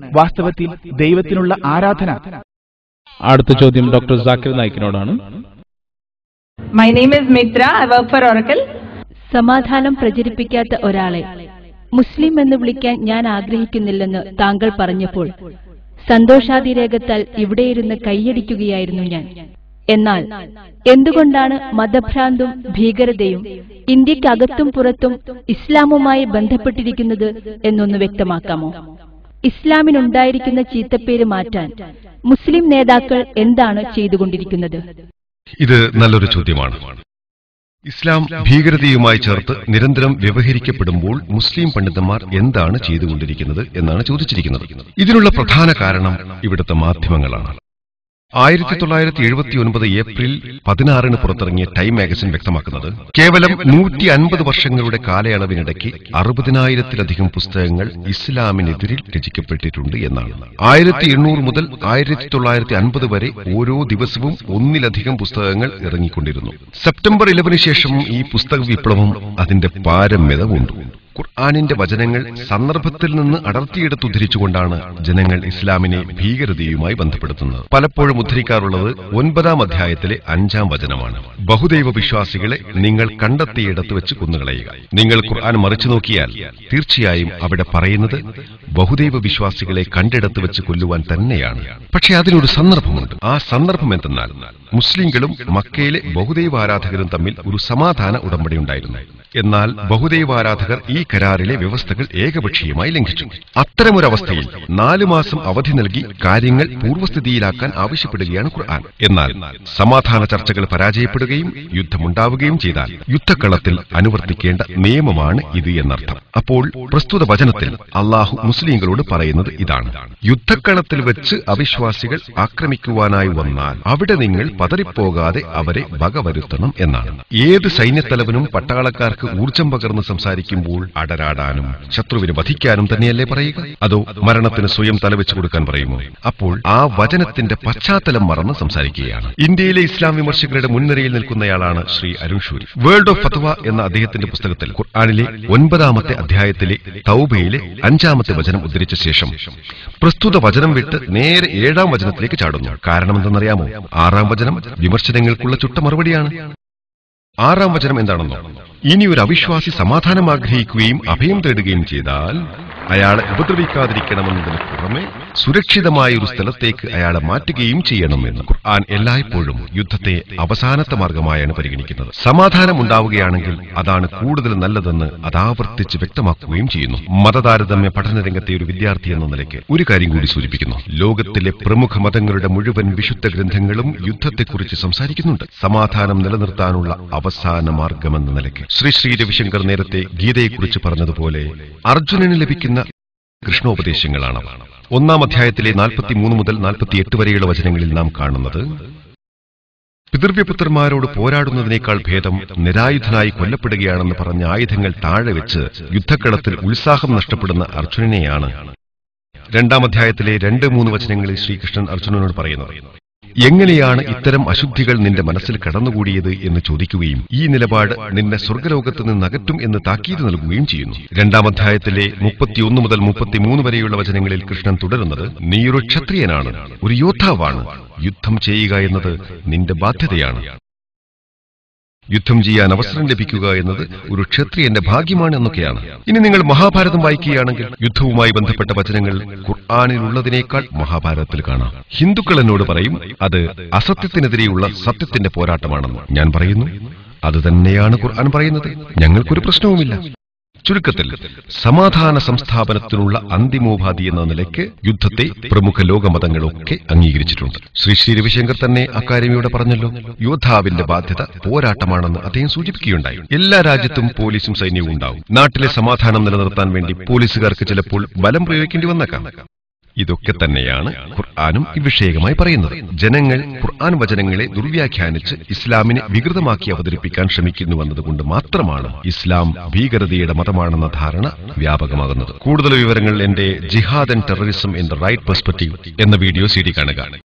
വാസ്തവത്തിൽ ദൈവത്തിനുള്ള ആരാധന. അടുത്ത ചോദ്യം doctor Zakir നായിക്കിനോടാണ്. My name is Mitra I work for Oracle സമാധാനം പ്രചരിപ്പിക്കാത്ത ഒരാളെ മുസ്ലിം എന്ന് വിളിക്കാൻ ഞാൻ ആഗ്രഹിക്കുന്നില്ലെന്ന് താങ്കൾ പറഞ്ഞപ്പോൾ സന്തോഷാതിരേകത്താൽ ഇവിടെയിരുന്ന് കൈയടിക്കുകയായിരുന്നു ഞാൻ. എന്നാൽ എന്തുകൊണ്ടാണ് മതഭ്രാന്തും ഭീകരതയും ഇന്ത്യക്കകത്തും പുറത്തും ഇസ്ലാമുമായി ബന്ധപ്പെട്ടിരിക്കുന്നത് എന്നൊന്ന് വ്യക്തമാക്കാമോ? ഇസ്ലാമിനുണ്ടായിരിക്കുന്ന ചീത്തപ്പേര് മാറ്റാൻ മുസ്ലിം നേതാക്കൾ എന്താണ് ചെയ്തുകൊണ്ടിരിക്കുന്നത്? ഇത് നല്ലൊരു ചോദ്യമാണ്. ഇസ്ലാം ഭീകരതയുമായി ചേർത്ത് നിരന്തരം വ്യവഹരിക്കപ്പെടുമ്പോൾ മുസ്ലിം പണ്ഡിതന്മാർ എന്താണ് ചെയ്തുകൊണ്ടിരിക്കുന്നത് എന്നാണ് ചോദിച്ചിരിക്കുന്നത്. ഇതിനുള്ള പ്രധാന കാരണം ഇവിടുത്തെ മാധ്യമങ്ങളാണ്. ആയിരത്തി തൊള്ളായിരത്തി എഴുപത്തി ഒൻപത് ഏപ്രിൽ പതിനാറിന് പുറത്തിറങ്ങിയ ടൈം മാഗസിൻ വ്യക്തമാക്കുന്നത് കേവലം നൂറ്റി അൻപത് വർഷങ്ങളുടെ കാലയളവിനിടയ്ക്ക് അറുപതിനായിരത്തിലധികം പുസ്തകങ്ങൾ ഇസ്ലാമിനെതിരിൽ രചിക്കപ്പെട്ടിട്ടുണ്ട് എന്നാണ്. ആയിരത്തി എണ്ണൂറ് മുതൽ ആയിരത്തി തൊള്ളായിരത്തി അൻപത് വരെ ഓരോ ദിവസവും ഒന്നിലധികം പുസ്തകങ്ങൾ ഇറങ്ങിക്കൊണ്ടിരുന്നു. സെപ്റ്റംബർ ഇലവന് ശേഷം ഈ പുസ്തക വിപ്ലവം അതിന്റെ പാരമ്യത കൊണ്ടു. ഖുർആാനിന്റെ വചനങ്ങൾ സന്ദർഭത്തിൽ നിന്ന് അടർത്തിയെടുത്ത് ഉദ്ധരിച്ചുകൊണ്ടാണ് ജനങ്ങൾ ഇസ്ലാമിനെ ഭീകരതയുമായി ബന്ധപ്പെടുത്തുന്നത്. പലപ്പോഴും ഉദ്ധരിക്കാറുള്ളത് ഒൻപതാം അധ്യായത്തിലെ അഞ്ചാം വചനമാണ്. ബഹുദൈവ വിശ്വാസികളെ നിങ്ങൾ കണ്ടെത്തിയിടത്ത് വെച്ച് കൊന്നുകളയുക. നിങ്ങൾ ഖുർആൻ മറിച്ചു നോക്കിയാൽ തീർച്ചയായും അവിടെ പറയുന്നത് ബഹുദൈവ വിശ്വാസികളെ കണ്ടിടത്ത് വെച്ച് കൊല്ലുവാൻ തന്നെയാണ്. പക്ഷേ അതിനൊരു സന്ദർഭമുണ്ട്. ആ സന്ദർഭം എന്തെന്നാൽ മുസ്ലിങ്ങളും മക്കയിലെ ബഹുദൈവ ആരാധകരും തമ്മിൽ ഒരു സമാധാന ഉടമ്പടി ഉണ്ടായിരുന്നു. എന്നാൽ ബഹുദൈവാരാധകർ ഈ കരാറിലെ വ്യവസ്ഥകൾ ഏകപക്ഷീയമായി ലംഘിച്ചു. അത്തരമൊരവസ്ഥയിൽ നാലു മാസം അവധി നൽകി കാര്യങ്ങൾ പൂർവസ്ഥിതിയിലാക്കാൻ ആവശ്യപ്പെടുകയാണ് ഖുർആൻ. എന്നാൽ സമാധാന ചർച്ചകൾ പരാജയപ്പെടുകയും യുദ്ധമുണ്ടാവുകയും ചെയ്താൽ യുദ്ധക്കളത്തിൽ അനുവർത്തിക്കേണ്ട നിയമമാണ് ഇത് എന്നർത്ഥം. അപ്പോൾ പ്രസ്തുത വചനത്തിൽ അള്ളാഹു മുസ്ലിങ്ങളോട് പറയുന്നത് ഇതാണ്. യുദ്ധക്കളത്തിൽ വെച്ച് അവിശ്വാസികൾ ആക്രമിക്കുവാനായി വന്നാൽ അവിടെ നിങ്ങൾ പതറിപ്പോകാതെ അവരെ വകവരുത്തണം എന്നാണ്. ഏത് സൈന്യത്തലവനും പട്ടാളക്കാർക്ക് ഊർജം പകർന്ന് സംസാരിക്കുമ്പോൾ അടരാടാനും ശത്രുവിനെ വധിക്കാനും തന്നെയല്ലേ പറയുക? അതോ മരണത്തിന് സ്വയം തലവെച്ചു കൊടുക്കാൻ പറയുമോ? അപ്പോൾ ആ വചനത്തിന്റെ പശ്ചാത്തലം മറന്ന് സംസാരിക്കുകയാണ്. ഇന്ത്യയിലെ ഇസ്ലാം വിമർശകരുടെ മുൻനിരയിൽ നിൽക്കുന്നയാളാണ് ശ്രീ അരുൺ ഷൂരി. വേൾഡ് ഓഫ് ഫത്വ എന്ന അദ്ദേഹത്തിന്റെ പുസ്തകത്തിൽ ഖുർആാനിലെ ഒൻപതാമത്തെ അധ്യായത്തിലെ തൗബയിലെ അഞ്ചാമത്തെ വചനം ഉദ്ധരിച്ച ശേഷം പ്രസ്തുത വചനം വിട്ട് നേരെ ഏഴാം വചനത്തിലേക്ക് ചാടുന്നു. കാരണം എന്തെന്നറിയാമോ? ആറാം വചനം വിമർശനങ്ങൾക്കുള്ള ചുട്ട മറുപടിയാണ്. ആറാം വചനം എന്താണെന്നോ? ഇനി ഒരു അവിശ്വാസി സമാധാനം ആഗ്രഹിക്കുകയും അഭയം തേടുകയും ചെയ്താൽ അയാളെ ഉപദ്രവിക്കാതിരിക്കണമെന്നതിന് പുറമെ സുരക്ഷിതമായ ഒരു സ്ഥലത്തേക്ക് അയാളെ മാറ്റുകയും ചെയ്യണമെന്ന് ഖുർആൻ എല്ലായ്പ്പോഴും യുദ്ധത്തെ അവസാനത്തെ മാർഗമായാണ് പരിഗണിക്കുന്നത്. സമാധാനം ഉണ്ടാവുകയാണെങ്കിൽ അതാണ് കൂടുതൽ നല്ലതെന്ന് അതാവർത്തിച്ച് വ്യക്തമാക്കുകയും ചെയ്യുന്നു. മതതാരതമ്യ പഠന രംഗത്തെ ഒരു വിദ്യാർത്ഥി എന്ന നിലയ്ക്ക് ഒരു കാര്യം കൂടി സൂചിപ്പിക്കുന്നു. ലോകത്തിലെ പ്രമുഖ മതങ്ങളുടെ മുഴുവൻ വിശുദ്ധ ഗ്രന്ഥങ്ങളും യുദ്ധത്തെക്കുറിച്ച് സംസാരിക്കുന്നുണ്ട്. സമാധാനം നിലനിർത്താനുള്ള അവസാന മാർഗമെന്ന നിലയ്ക്ക് ശ്രീ ശ്രീ രവിശങ്കർ നേരത്തെ ഗീതയെക്കുറിച്ച് പറഞ്ഞതുപോലെ അർജുനന് ലഭിക്കുന്ന കൃഷ്ണോപദേശങ്ങളാണവ ഒന്നാം അധ്യായത്തിലെ നാൽപ്പത്തിമൂന്ന് മുതൽ നാൽപ്പത്തിയെട്ട് വരെയുള്ള വചനങ്ങളിൽ നാം കാണുന്നത് പിതൃവ്യപുത്രന്മാരോട് പോരാടുന്നതിനേക്കാൾ ഭേദം നിരായുധനായി കൊല്ലപ്പെടുകയാണെന്ന് പറഞ്ഞ ആയുധങ്ങൾ താഴെ വെച്ച് യുദ്ധക്കളത്തിൽ ഉത്സാഹം നഷ്ടപ്പെടുന്ന അർജുനനെയാണ്. രണ്ടാം അധ്യായത്തിലെ രണ്ട് മൂന്ന് വചനങ്ങളിൽ ശ്രീകൃഷ്ണൻ അർജുനനോട് പറയുന്നത് എങ്ങനെയാണ് ഇത്തരം അശുദ്ധികൾ നിന്റെ മനസ്സിൽ കടന്നുകൂടിയത് എന്ന് ചോദിക്കുകയും ഈ നിലപാട് നിന്നെ സ്വർഗലോകത്ത് നിന്ന് അകറ്റും എന്ന് താക്കീത് നൽകുകയും ചെയ്യുന്നു. രണ്ടാം അധ്യായത്തിലെ മുപ്പത്തിയൊന്ന് മുതൽ മുപ്പത്തിമൂന്ന് വരെയുള്ള വചനങ്ങളിൽ കൃഷ്ണൻ തുടരുന്നത് ഒരു ക്ഷത്രിയനാണ് ഒരു യോദ്ധാവാണ്. യുദ്ധം ചെയ്യുക എന്നത് നിന്റെ ബാധ്യതയാണ്. യുദ്ധം ചെയ്യാൻ അവസരം ലഭിക്കുക എന്നത് ഒരു ക്ഷത്രിയന്റെ ഭാഗ്യമാണ് എന്നൊക്കെയാണ്. ഇനി നിങ്ങൾ മഹാഭാരതം വായിക്കുകയാണെങ്കിൽ യുദ്ധവുമായി ബന്ധപ്പെട്ട വചനങ്ങൾ ഖുർആാനിലുള്ളതിനേക്കാൾ മഹാഭാരതത്തിൽ കാണാം. ഹിന്ദുക്കൾ എന്നോട് പറയും അത് അസത്യത്തിനെതിരെയുള്ള സത്യത്തിന്റെ പോരാട്ടമാണെന്ന് ഞാൻ പറയുന്നു. അത് തന്നെയാണ് ഖുർആൻ പറയുന്നത്. ഞങ്ങൾക്കൊരു പ്രശ്നവുമില്ല. ചുരുക്കത്തിൽ സമാധാന സംസ്ഥാപനത്തിനുള്ള അന്തിമോപാധി എന്ന നിലയ്ക്ക് യുദ്ധത്തെ പ്രമുഖ ലോകമതങ്ങളൊക്കെ അംഗീകരിച്ചിട്ടുണ്ട്. ശ്രീ ശ്രീ രവിശങ്കർ തന്നെ അക്കാദമിയോടെ പറഞ്ഞല്ലോ. യോദ്ധാവിന്റെ ബാധ്യത പോരാട്ടമാണെന്ന് അദ്ദേഹം സൂചിപ്പിക്കുകയുണ്ടായി. എല്ലാ രാജ്യത്തും പോലീസും സൈന്യവും ഉണ്ടാവും. നാട്ടിലെ സമാധാനം നിലനിർത്താൻ വേണ്ടി പോലീസുകാർക്ക് ചിലപ്പോൾ ബലം പ്രയോഗിക്കേണ്ടി വന്നേക്കാം. ഇതൊക്കെ തന്നെയാണ് ഖുർആാനും ഇവിഷയകമായി പറയുന്നത്. ജനങ്ങൾ ഖുർആൻ വചനങ്ങളെ ദുർവ്യാഖ്യാനിച്ച് ഇസ്ലാമിനെ വികൃതമാക്കി അവതരിപ്പിക്കാൻ ശ്രമിക്കുന്നുവെന്നതുകൊണ്ട് മാത്രമാണ് ഇസ്ലാം ഭീകരതയുടെ മതമാണെന്ന ധാരണ വ്യാപകമാകുന്നത്. കൂടുതൽ വിവരങ്ങൾ എന്റെ ജിഹാദ് and terrorism in the right perspective എന്ന വീഡിയോ സി ഡി കാണുക.